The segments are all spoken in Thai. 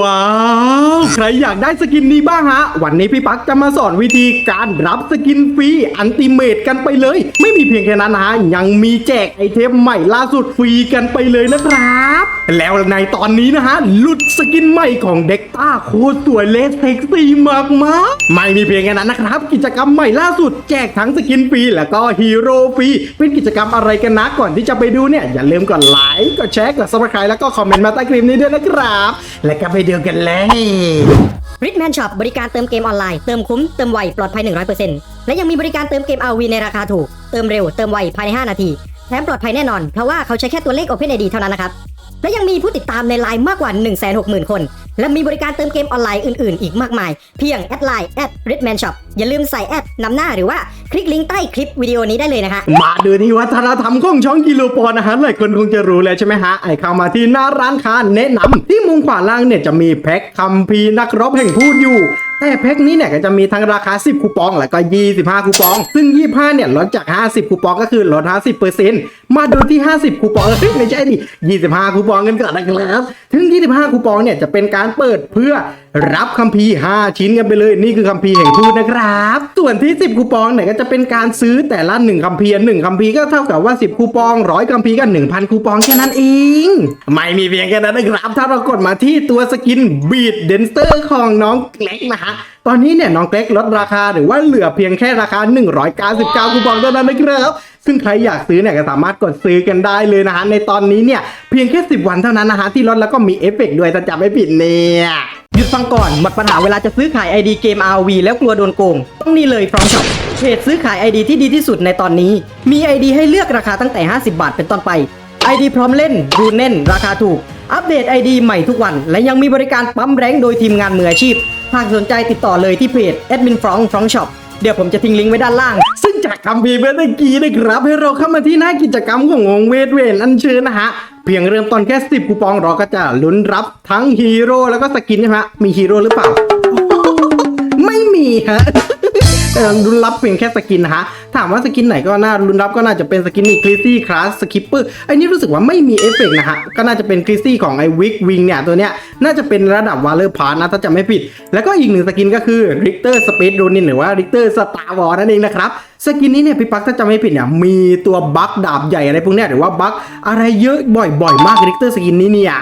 ว้าว ใครอยากได้สกินนี้บ้างฮะ วันนี้พี่ปักจะมาสอนวิธีการรับสกินฟรีอันติเมตกันไปเลย ไม่มีเพียงแค่นั้นนะฮะ ยังมีแจกไอเทมใหม่ล่าสุดฟรีกันไปเลยนะครับ แล้วในตอนนี้นะฮะ หลุดสกินใหม่ของเด็กต้าโคตรสวยเลสเซ็กซี่มากมากไม่มีเพียงแค่นั้นนะครับ กิจกรรมใหม่ล่าสุดแจกทั้งสกินฟรีแล้วก็ฮีโร่ฟรีเป็นกิจกรรมอะไรกันนะก่อนที่จะไปดูเนี่ยอย่าลืมกดไลค์กดแชร์กดซับสไครต์แล้วก็คอมเมนต์มาใต้คลิปนี้ด้วยนะครับและก็ไปดูกันเลยริทแมนช็อปบริการเติมเกมออนไลน์ เติมคุ้ม เติมไว ปลอดภัย 100%และยังมีบริการเติมเกม RV ในราคาถูก เติมเร็ว เติมไว ภายใน 5 นาที แถมปลอดภัยแน่นอน เพราะว่าเขาใช้แค่ตัวเลข OpenID เท่านั้นนะครับ และยังมีผู้ติดตามในไลน์มากกว่า 160,000 คน และมีบริการเติมเกมออนไลน์อื่นๆ อีกมากมาย เพียงแอดไลน์แอดริทแมนช็อปอย่าลืมใส่แอดนำหน้าหรือว่าคลิกลิงก์ใต้คลิปวิดีโอนี้ได้เลยนะฮะมาดูที่วัฒนธรรมของช่องกิโลปอนนะฮะหลายคนคงจะรู้แล้วใช่ไหมฮะ ไอเข้ามาที่หน้าร้านค้าแนะนำที่มุมขวาล่างเนี่ยจะมีแพ็คคัมภีร์นักรบแห่งพูดอยู่แต่แพ็คนี้เนี่ยก็จะมีทั้งราคา 10 คูปอง แล้วก็ 25 คูปอง ซึ่ง 25 เนี่ยลดจาก 50 คูปองก็คือลด 50%มาดูที่ 50 คูปองเอ้ยไม่ใช่ดิ25 คูปองกันก่อนนะครับ ถึง 25 คูปองเนี่ยจะเป็นการเปิดเพื่อรับคัมภีร์ 5 ชิ้นกันไปเลย นี่คือคัมภีร์แห่งพูดนะครับ ส่วนที่ 10 คูปองเนี่ยก็จะเป็นการซื้อแต่ละ 1คัมภีร์1คัมภีร์ก็เท่ากับว่า 10 คูปอง100คัมภีร์ก็ 1,000 คูปองแค่นั้นเอง ไม่มีเพียงแค่นั้นนะครับ ถ้าเรากดมาที่ตัวสกินบีดเดนสเตอร์ของน้องเล็กนะฮะตอนนี้เนี่ยน้องเล็กลดราคาหรือว่าเหลือเพียงแค่ราคา 199 คูปองเท่านั้นนะครับ ซึ่งใครอยากซื้อเนี่ยก็สามารถกดซื้อกันได้เลยนะฮะในตอนนี้เนี่ยเพียงแค่ 10 วันเท่านั้นนะฮะที่ลดแล้วก็มีเอฟเฟกต์ด้วยถ้าจำไม่ผิดเนี่ยหยุดฟังก่อนหมดปัญหาเวลาจะซื้อขาย ID เกม RV แล้วกลัวโดนโกง ต้องนี่เลย From Shop เพจซื้อขาย ID ที่ดีที่สุดในตอนนี้ มี ID ให้เลือกราคาตั้งแต่ 50 บาทเป็นต้นไป ID พร้อมเล่นรูเน่น ราคาถูก อัปเดต ID ใหม่ทุกวัน และยังมีบริการปั๊มแรงโดยทีมงานมืออาชีพ หากสนใจติดต่อเลยที่เพจ Admin From From Shop เดี๋ยวผมจะทิ้งลิงก์ไว้ด้านล่าง ซึ่งจากคำพีเมื่อกี้นะครับ ให้เราเข้ามาที่หน้ากิจกรรมของวงเวทเวนอันเชิญนะฮะ เพียงเริ่มต้นแค่สิบคูปองเราก็จะลุ้นรับทั้งฮีโร่แล้วก็สกินใช่ไหมฮะมีฮีโร่หรือเปล่า ไม่มีฮะ เออรุนรับเพียงแค่สกินนะฮะ ถามว่าสกินไหนก็น่ารุนรับก็น่าจะเป็นสกินนี่คริสซี่คลาสสคิปเปอร์ไอ้นี่รู้สึกว่าไม่มีเอฟเฟกต์นะฮะ ก็น่าจะเป็นคริสซี่ของไอ้วิกวิงเนี่ยตัวเนี้ยน่าจะเป็นระดับวาเลอร์พาร์นะถ้าจำไม่ผิด แล้วก็อีกหนึ่งสกินก็คือริกเตอร์สเปซโดนินหรือว่าริกเตอร์สตาร์วอร์นั่นเองนะครับสกินนี้เนี่ยพี่ปักถ้าจำไม่ผิดเนี่ยมีตัวบัคดาบใหญ่อะไรพวกเนี้ยหรือว่าบัคอะไรเยอะบ่อยๆ มากริกเตอร์สกินนี้เนี่ย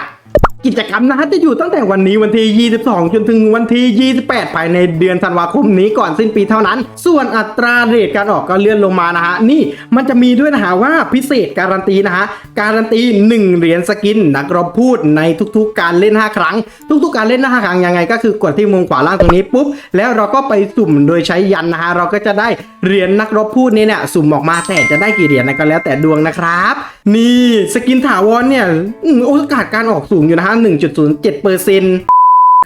กิจกรรมนะฮะจะอยู่ตั้งแต่วันนี้วันที่ 22 จนถึงวันที่ 28 ภายในเดือนธันวาคมนี้ก่อนสิ้นปีเท่านั้น ส่วนอัตราเรทการออกก็เลื่อนลงมานะฮะ นี่มันจะมีด้วยนะฮะว่าพิเศษการันตีนะฮะ การันตี 1 เหรียญสกิน นักรบพูดในทุกๆ การเล่น 5 ครั้ง ทุกๆ การเล่น 5 ครั้งยังไง ก็คือกดที่มุมขวาล่างตรงนี้ปุ๊บ แล้วเราก็ไปสุ่มโดยใช้ยันนะฮะ เราก็จะได้เหรียญนักรบพูดนี้เนี่ยสุ่มออกมาแต่จะได้กี่เหรียญนะก็แล้วแต่ดวงนะครับ นี่สกินถาวรเนี่ยโอกาสการออกสูงอยู่นะฮะ1.07เปอร์เซ็น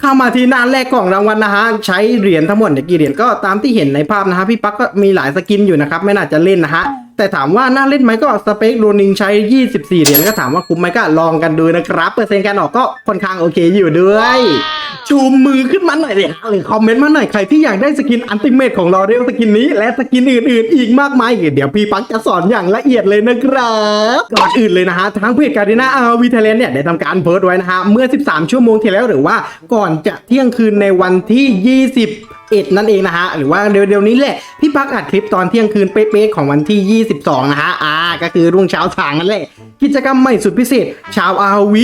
เข้ามาที่หน้าแรกของรางวัลนะฮะใช้เหรียญทั้งหมดเนี่ยกี่เหรียญก็ตามที่เห็นในภาพนะฮะพี่ปั๊กก็มีหลายสกินอยู่นะครับไม่น่าจะเล่นนะฮะ แต่ถามว่าน่าเล่นไหมก็สเปคโรนิงใช้ 24 เหรียญก็ถามว่าคุ้มไหมก็ลองกันดูนะครับ เปอร์เซ็นต์การออกก็ค่อนข้างโอเคอยู่ด้วย ชูมือขึ้นมาหน่อยเลยฮะหรือคอมเมนต์มาหน่อยใครที่อยากได้สกินอันติเมตของเราเรียกสกินนี้ และสกินอื่นๆ อีกมากมาย เดี๋ยวพี่ปักจะสอนอย่างละเอียดเลยนะครับก่อนอื่นเลยนะฮะทางเพจการีนาอาวีเทเลนเนี่ยได้ทำการโพสต์ไว้นะฮะเมื่อ 13 ชั่วโมงที่แล้วหรือว่าก่อนจะเที่ยงคืนในวันที่ 20 เอ็ดนั่นเองนะฮะ หรือว่าเร็วๆนี้แหละ พี่ปักอัดคลิปตอนเที่ยงคืนเป๊ะๆของวันที่ 22 นะฮะ อ่า ก็คือรุ่งเช้าทางนั่นแหละ กิจกรรมใหม่สุดพิเศษ ชาว RV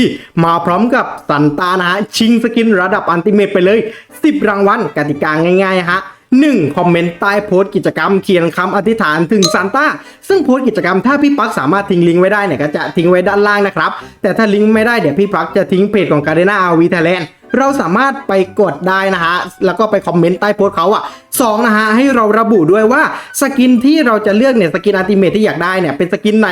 มาพร้อมกับสันตานะฮะ ชิงสกินระดับอันติเมตไปเลย 10 รางวัลกติกาง่ายๆฮะ 1. คอมเมนต์ใต้โพสต์กิจกรรมเขียนคำอธิษฐานถึงซานต้า ซึ่งโพสต์กิจกรรมถ้าพี่ปักสามารถทิ้งลิงก์ไว้ได้เนี่ยก็จะทิ้งไว้ด้านล่างนะครับ แต่ถ้าลิงก์ไม่ได้เดี๋ยวพี่ปักจะทิ้งเพจของการ a นาอาวีไทยแลนด์ เราสามารถไปกดได้นะฮะแล้วก็ไปคอมเมนต์ใต้โพสต์เขาอะสองนะฮะให้เราระบุด้วยว่าสกินที่เราจะเลือกเนี่ยสกินอัลติเมทที่อยากได้เนี่ยเป็นสกินไหน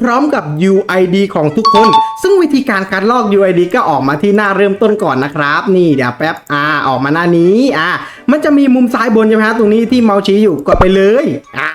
พร้อมกับ UID ของทุกคน ซึ่งวิธีการคัดลอก UID ก็ออกมาที่หน้าเริ่มต้นก่อนนะครับ นี่เดี๋ยวแป๊บอ่าออกมาหน้านี้อ่ามันจะมีมุมซ้ายบนใช่ไหมฮะตรงนี้ที่เมาส์ชี้อยู่กดไปเลยอ่า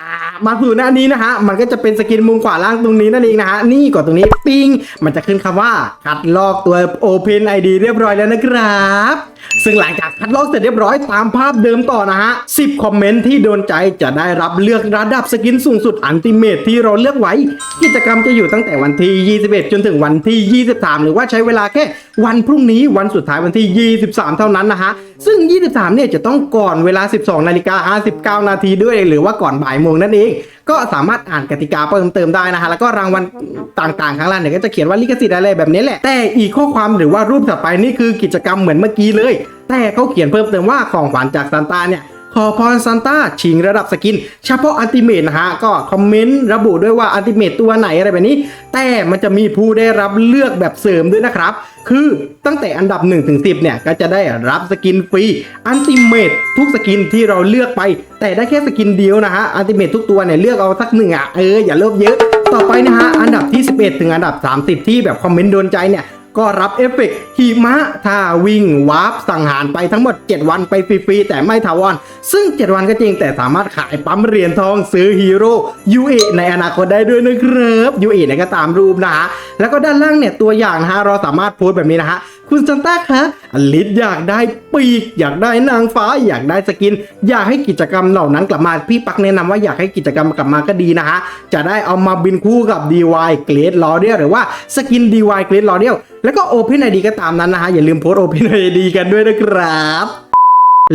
มาสู่หน้านี้นะฮะมันก็จะเป็นสกินมุมขวาล่างตรงนี้นั่นเองนะฮะนี่ก่อนตรงนี้ปิ้งมันจะขึ้นคำว่าคัดลอกตัว Open ID เรียบร้อยแล้วนะครับ ซึ่งหลังจากคัดลอกเสร็จเรียบร้อยตามภาพเดิมต่อนะฮะ 10 คอมเมนต์ที่โดนใจจะได้รับเลือกระดับสกินสูงสุดอันติเมทที่เราเลือกไว้ กิจกรรมจะอยู่ตั้งแต่วันที่ 21 จนถึงวันที่ 23 หรือว่าใช้เวลาแค่วันพรุ่งนี้วันสุดท้ายวันที่ 23 เท่านั้นนะฮะ ซึ่ง 23 เนี่ยจะต้องก่อนเวลา 12 นาฬิกา 59 นาทีด้วยหรือว่าก่อนบ่ายโมงนั่นเอง ก็สามารถอ่านกติกาเพิ่มเติมได้นะฮะแล้วก็รางวัลต่างๆข้างล่างเนี่ยก็จะเขียนว่าลิขสิทธิ์อะไรแบบนี้แหละ แต่อีกข้อความหรือว่ารูปถัดไปนี่คือกิจกรรมเหมือนเมื่อกี้เลย แต่เขาเขียนเพิ่มเติมว่าของขวัญจากซานต้าเนี่ยขอพรซานต้าชิงระดับสกิน เฉพาะอัลติเมทนะฮะ ก็คอมเมนต์ระบุด้วยว่าอัลติเมทตัวไหนอะไรแบบนี้ แต่มันจะมีผู้ได้รับเลือกแบบเสริมด้วยนะครับ คือตั้งแต่อันดับ 1 ถึง 10 เนี่ย ก็จะได้รับสกินฟรีอันติเมททุกสกินที่เราเลือกไป แต่ได้แค่สกินเดียวนะฮะอันติเมททุกตัวเนี่ย เลือกเอาสักหนึ่งอะ เออ อย่าเลิกเยอะ ต่อไปนะฮะ อันดับที่ 11 ถึงอันดับ 30 ที่แบบคอมเมนต์โดนใจเนี่ย ก็รับเอฟเฟกหิมะท่าวิ่งวาร์ปสังหารไปทั้งหมด 7 วันไปฟรีๆแต่ไม่ถาวรซึ่ง 7 วันก็จริงแต่สามารถขายปั๊มเหรียญทองซื้อฮีโร่ยูเอในอนาคตได้ด้วยนะครับยูเอเนี่ยก็ตามรูปนะฮะแล้วก็ด้านล่างเนี่ยตัวอย่างนะฮะเราสามารถโพสต์แบบนี้นะฮะ คุณซันต้าคะอลิสอยากได้ปีก อยากได้นางฟ้า อยากได้สกิน อยากให้กิจกรรมเหล่านั้นกลับมา พี่ปักแนะนำว่าอยากให้กิจกรรมกลับมาก็ดีนะฮะ จะได้เอามาบินคู่กับ DY g r a d e l o r e a l หรือว่าสกิน DY g r a d e l o r e a l แล้วก็ Open ID ก็ตามนั้นนะฮะ อย่าลืมโพสต์ Open ID กันด้วยนะครับ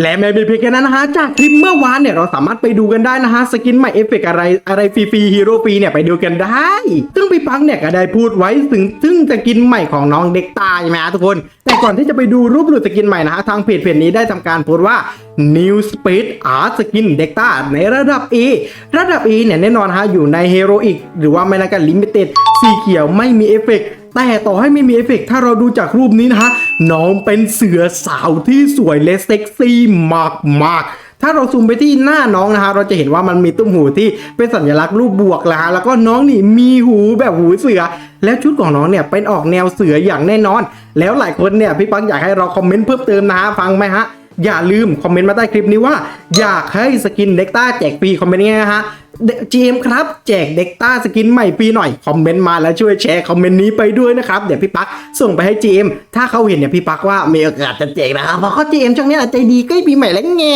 และไม่เป็นเพียงแค่นั้นนะฮะ จากคลิปเมื่อวานเนี่ยเราสามารถไปดูกันได้นะฮะ สกินใหม่เอฟเฟกอะไรอะไรฟรีๆฮีโร่ฟรีเนี่ยไปดูกันได้ ซึ่งพี่ปังเนี่ยก็ได้พูดไว้ถึงซึ่งสกินใหม่ของน้องเด็กตาใช่ไหมฮะทุกคน แต่ก่อนที่จะไปดูรูปหลุดสกินใหม่นะฮะ ทางเพจเพจนี้ได้ทำการโพสต์ว่า New Speed Art Skin เด็กตาในระดับ A ระดับ A เนี่ยแน่นอนฮะอยู่ใน Heroic หรือว่าไม่นันกัน Limited สีเขียวไม่มีเอฟเฟกต์ แต่ต่อให้ไม่มีเอฟเฟกต์ถ้าเราดูจากรูปนี้นะฮะน้องเป็นเสือสาวที่สวยและเซ็กซี่มากมากๆถ้าเราซูมไปที่หน้าน้องนะฮะเราจะเห็นว่ามันมีตุ้มหูที่เป็นสัญลักษณ์รูปบวกแล้วฮะแล้วก็น้องนี่มีหูแบบหูเสือ แล้วชุดของน้องเนี่ยเป็นออกแนวเสืออย่างแน่นอน แล้วหลายคนเนี่ยพี่ปังอยากให้เราคอมเมนต์เพิ่มเติมนะฮะฟังไหมฮะอย่าลืมคอมเมนต์มาใต้คลิปนี้ว่า อยากให้สกินเด็กต้าแจกฟรีคอมเมนต์ง่ายนะฮะ GM ครับแจกเด็กต้าสกินใหม่ฟรีหน่อย คอมเมนต์มาแล้วช่วยแชร์คอมเมนต์นี้ไปด้วยนะครับ เดี๋ยวพี่ปักส่งไปให้ GM ถ้าเขาเห็นเนี่ยพี่ปักว่ามีโอกาสจะแจกนะครับ เพราะเขา GM ช่วงนี้ใจดีใกล้ปีใหม่แล้วไง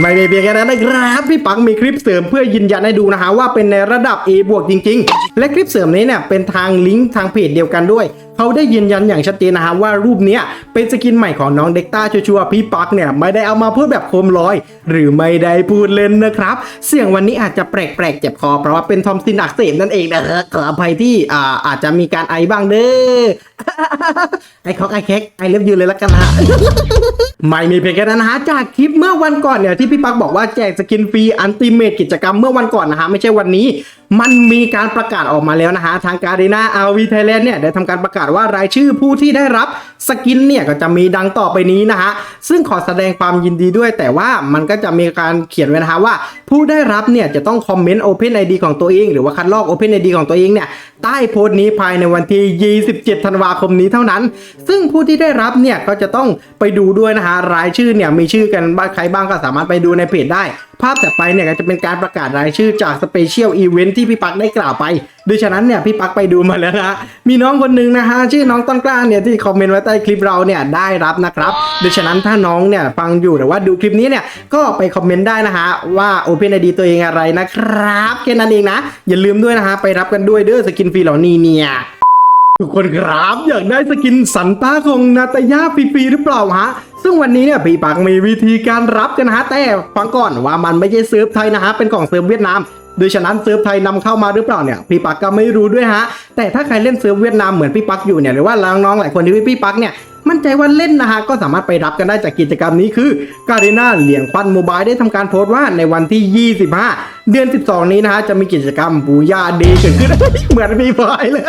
ไม่ได้เพียงแค่นั้นนะครับพี่ปังมีคลิปเสริมเพื่อยืนยันให้ดูนะฮะว่าเป็นในระดับ A บวกจริง ๆ และคลิปเสริมนี้เนี่ยเป็นทางลิงก์ทางเพจเดียวกันด้วยเขาได้ยืนยันอย่างชัดเจนนะฮะว่ารูปนี้เป็นสกินใหม่ของน้องเด็กต้าชัวร์พี่ปักเนี่ยไม่ได้เอามาพูดแบบโคมลอย หรือไม่ได้พูดเล่นนะครับ เสียงวันนี้อาจจะแปลกๆเจ็บคอ เพราะว่าเป็นทอมซินอักเสบนั่นเองนะฮะขออภัยที่อ่าอาจจะมีการไอบ้างเด้อไอคอกไอเค้กไอเลิฟยูเลยละกันฮะไม่มีเพียงแค่นั้นนะฮะจากคลิปเมื่อวันก่อนเนี่ยที่พี่ปักบอกว่าแจกสกินฟรีอันติเมตกิจกรรมเมื่อวันก่อนนะฮะไม่ใช่วันนี้ มันมีการประกาศออกมาแล้วนะฮะทางการีนาอาวีไทยแลนด์เนี่ยได้ทำการประกาศว่ารายชื่อผู้ที่ได้รับสกินเนี่ยก็จะมีดังต่อไปนี้นะฮะซึ่งขอแสดงความยินดีด้วย แต่ว่ามันก็จะมีการเขียนไว้นะฮะว่า ผู้ได้รับเนี่ยจะต้องคอมเมนต์ Open ID ของตัวเอง หรือว่าคัดลอก Open ID ของตัวเองเนี่ยใต้โพสต์นี้ภายในวันที่ 27 ธันวาคมนี้เท่านั้น ซึ่งผู้ที่ได้รับเนี่ยก็จะต้องไปดูด้วยนะฮะรายชื่อเนี่ยมีชื่อกันบ้างใครบ้างก็สามารถไปดูในเพจได้ ภาพแต่ไปเนี่ยก็จะเป็นการประกาศรายชื่อจากสเปเชียลอีเวนท์ที่พี่ปักได้กล่าวไปโดยฉะนั้นเนี่ยพี่ปักไปดูมาแล้วนะมีน้องคนหนึ่งนะฮะชื่อน้องต้นกล้าเนี่ยที่คอมเมนต์ไว้ใต้คลิปเราเนี่ยได้รับนะครับโดยฉะนั้นถ้าน้องเนี่ยฟังอยู่หรือว่าดูคลิปนี้เนี่ยก็ไปคอมเมนต์ได้นะฮะว่า Open ID ตัวเองอะไรนะครับแค่นั้นเองนะ อย่าลืมด้วยนะฮะไปรับกันด้วยเด้อสกินฟรีเหล่านี้เนี่ยทุกคนครับอยากได้สกินสันต้าของนาตายาฟรีๆหรือเปล่าฮะซึ่งวันนี้เนี่ยพี่ปักมีวิธีการรับกันนะฮะแต่ฟังก่อนว่ามันไม่ใช่เซิร์ฟไทยนะฮะเป็นของเซิร์ฟเวียดนาม โดยฉะนั้นเซิร์ฟไทยนำเข้ามาหรือเปล่าเนี่ยพี่ปักก็ไม่รู้ด้วยฮะแต่ถ้าใครเล่นเซิร์ฟเวียดนามเหมือนพี่ปักอยู่เนี่ยหรือว่าน้องๆหลายคนที่พี่ปักเนี่ย มั่นใจว่าเล่นนะฮะก็สามารถไปรับกันได้จากกิจกรรมนี้คือการีนาเหลียงควันโมบายได้ทำการโพสต์ว่าในวันที่ 25 เดือน 12 นี้นะฮะจะมีกิจกรรมบูยาเดย์เกิดขึ้นเหมือนมีไฟเลย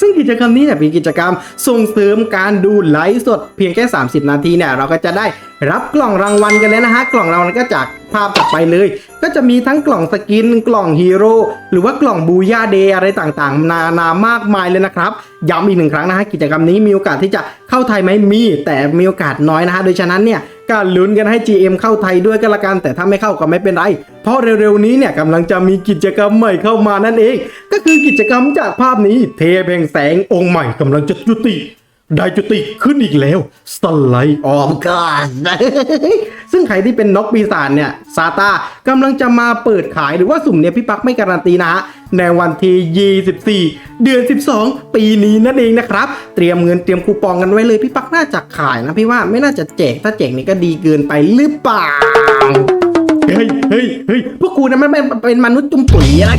ซึ่งกิจกรรมนี้เนี่ยเป็นกิจกรรมส่งเสริมการดูไลฟ์สดเพียงแค่ 30 นาทีเนี่ยเราก็จะได้รับกล่องรางวัลกันเลยนะฮะ กล่องรางวัลก็จากภาพถัดไปเลย ก็จะมีทั้งกล่องสกิน กล่องฮีโร่หรือว่ากล่องบูย่าเดย์อะไรต่างๆ นานามากมายเลยนะครับ ย้ำอีกหนึ่งครั้งนะฮะ กิจกรรมนี้มีโอกาสที่จะ เข้าไทยไหมมีแต่มีโอกาสน้อยนะฮะโดยฉะนั้นเนี่ยก็ลุ้นกันให้ GM เข้าไทยด้วยก็และกันแต่ถ้าไม่เข้าก็ไม่เป็นไร เพราะเร็วๆนี้เนี่ยกำลังจะมีกิจกรรมใหม่เข้ามานั่นเอง ก็คือกิจกรรมจากภาพนี้เทพแห่งแสงองค์ใหม่กำลังจะจุติ ได้จุติขึ้นอีกแล้วสไลด์ออมกาสซึ่งใครที่เป็นนกปีศาจเนี่ยซาตากำลังจะมาเปิดขายหรือว่าสุ่มเนี่ยพี่ปักไม่การันตีนะฮะในวันที่ 24 เดือน 12 ปีนี้นั่นเองนะครับ เตรียมเงินเตรียมคูปองกันไว้เลยพี่ปักน่าจะขายนะพี่ว่าไม่น่าจะแจกถ้าแจกนี่ก็ดีเกินไปหรือเปล่า เฮ้ยเฮ้ยเฮ้ยพวกกูนะม่ไม่เป็นมนุษย์จุ่มปุ๋ยอะไร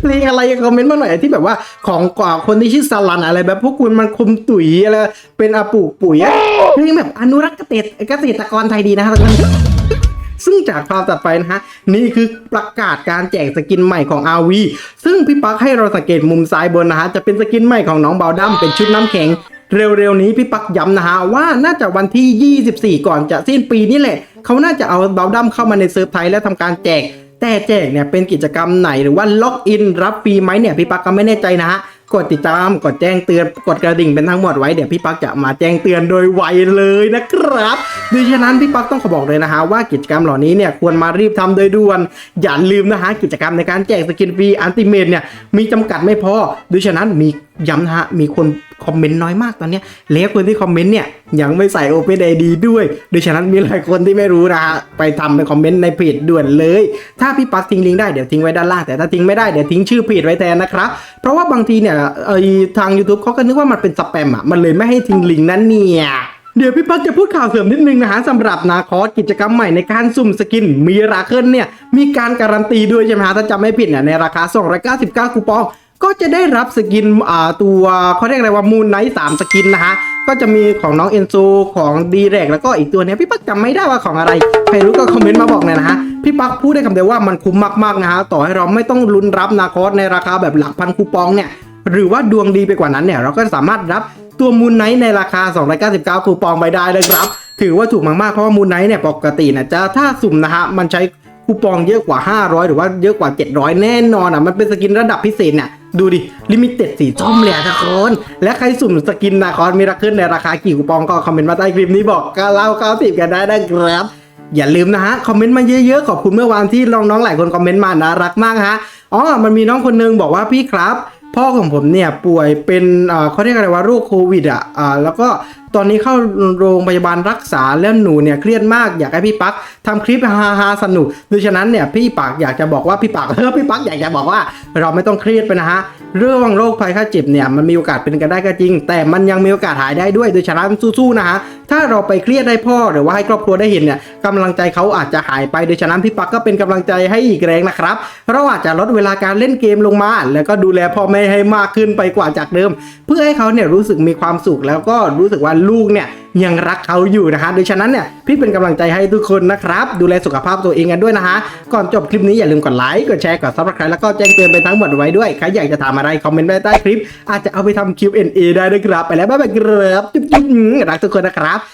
เพลงอะไรคอมเมนต์มาหน่อยที่แบบว่าของกว่าคนที่ชื่อสลันอะไรแบบ พวกคุณมันคุมตุ๋ยอะไรเป็นอาปูปุ๋ยอะเพลงแบบอนุรักษ์เกษตรเกษตรกรไทยดีนะทุกคนซึ่งจากความตัดไปนะฮะ นี่คือประกาศการแจกสกินใหม่ของ RV ซึ่งพี่ปักให้เราสังเกตมุมซ้ายบนนะฮะ จะเป็นสกินใหม่ของน้องเบาดัมเป็นชุดน้ำแข็ง เร็วๆนี้พี่ปักย้ำนะฮะว่าน่าจะวันที่ 24 ก่อนจะสิ้นปีนี่แหละ เขาน่าจะเอาเบาดัมเข้ามาในเซิร์ฟไทยแล้วทำการแจก แต่แจกเนี่ยเป็นกิจกรรมไหนหรือว่าล็อกอินรับฟรีไหมเนี่ยพี่ปักก็ไม่แน่ใจนะฮะกดติดตามกดแจ้งเตือนกดกระดิ่งเป็นทั้งหมดไว้เดี๋ยวพี่ปักจะมาแจ้งเตือนโดยไวเลยนะครับดังฉะนั้นพี่ปักต้องขอบอกเลยนะฮะว่ากิจกรรมเหล่านี้เนี่ยควรมารีบทำโดยด่วน อย่าลืมนะฮะกิจกรรมในการแจกสกินฟรีอันติเมตเนี่ยมีจำกัดไม่พอดังฉะนั้นมีย้ำนะฮะมีคนคอมเมนต์น้อยมากตอนนี้แล้วคนที่คอมเมนต์เนี่ยยังไม่ใส่ Open ID ด้วยดังฉะนั้นมีหลายคนที่ไม่รู้นะฮะไปทำไปคอมเมนต์ในเพจด่วนเลย ถ้าพี่ปักทิ้งลิงก์ได้เดี๋ยวทิ้งไว้ด้านล่างแต่ถ้าทิ้งไม่ได้เดี๋ยวทิ้งชื่อเพจไว้แทนนะครับเพราะว่าบางทีเนี่ยไอทาง YouTube เขาก็นึกว่ามันเป็นสแปมอะมันเลยไม่ให้ทิ้งลิงก์นั้นเนี่ยเดี๋ยวพี่ปักจะพูดข่าวเสริมนิดนึงนะฮะสำหรับนาคอสกิจกรรมใหม่ในการสุ่มสกินมีราเคิลเนี่ยมีการการันตีด้วยใช่ไหมฮะถ้าจำไม่ผิดเนี่ยในราคา299คูปอง ก็จะได้รับสกินอ่าตัวเขาเรียกอะไรว่ามูนไนท์สามสกินนะฮะก็จะมีของน้องเอนโซของดีแรกแล้วก็อีกตัวเนี้ยพี่ปักจำไม่ได้ว่าของอะไรใครรู้ก็คอมเมนต์มาบอกหน่อยนะฮะพี่ปักพูดได้คำเดียวว่ามันคุ้มมากๆนะฮะต่อให้เราไม่ต้องลุ้นรับนาคอสในราคาแบบหลักพันคูปองเนี่ยหรือว่าดวงดีไปกว่านั้นเนี่ยเราก็สามารถรับตัวมูนไนท์ในราคา 299 คูปองไปได้เลยครับ ถือว่าถูกมากๆ เพราะว่ามูนไนท์เนี่ยปกตินะจะถ้าสุ่มนะฮะมันใช้คูปองเยอะกว่า 500 หรือว่าเยอะกว่า 700 แน่นอนอะมันเป็นสกินระดับพิเศษเนี่ย ดูดิ ลิมิเต็ดสีส้มเลยอะทุกคน และใครสุ่มสกินนาคอนมีราคาในราคากี่คูปองก็คอมเมนต์มาใต้คลิปนี้บอกก็เล่าเก้าสิบกันได้นะครับ อย่าลืมนะฮะ คอมเมนต์มาเยอะๆ ขอบคุณเมื่อวานที่น้องๆหลายคนคอมเมนต์มานะรักมากฮะอ๋อมันมีน้องคนนึงบอกว่าพี่ครับพ่อของผมเนี่ยป่วยเป็นเขาเรียกอะไรว่าโรคโควิดอะแล้วก็ ตอนนี้เข้าโรงพยาบาลรักษาแล้วหนูเนี่ยเครียดมากอยากให้พี่ปักทำคลิปฮาฮาสนุกดังฉะนั้นเนี่ยพี่ปักอยากจะบอกว่าพี่ปักเออพี่ปักอยากจะบอกว่าเราไม่ต้องเครียดไปนะฮะเรื่องโรคภัยไข้เจ็บเนี่ยมันมีโอกาสเป็นกันได้ก็จริง แต่มันยังมีโอกาสหายได้ด้วยโดยฉะนั้นสู้ๆนะฮะถ้าเราไปเครียดให้พ่อหรือว่าให้ครอบครัวได้เห็นเนี่ยกำลังใจเขาอาจจะหายไปโดยฉะนั้นพี่ปักก็เป็นกำลังใจให้อีกแรงนะครับเราอาจจะลดเวลาการเล่นเกมลงมา แล้วก็ดูแลพ่อแม่ให้มากขึ้นไปกว่าจากเดิม เพื่อให้เขาเนี่ยรู้สึกมีความสุขแล้วก็รู้สึกว่าลูกเนี่ยยังรักเขาอยู่นะฮะโดยฉะนั้นเนี่ยพี่เป็นกำลังใจให้ทุกคนนะครับ ดูแลสุขภาพตัวเองกันด้วยนะฮะ ก่อนจบคลิปนี้อย่าลืมกดไลค์กดแชร์กดซับสไครต์แล้วก็แจ้งเตือนไปทั้งหมดไว้ด้วย ใครอยากจะถามอะไร คอมเมนต์ไว้ใต้คลิป อาจจะเอาไปทำ Q&A ได้ด้วยครับ ไปแล้วบ๊ายบายครับจุ๊บๆรักทุกคนนะครับ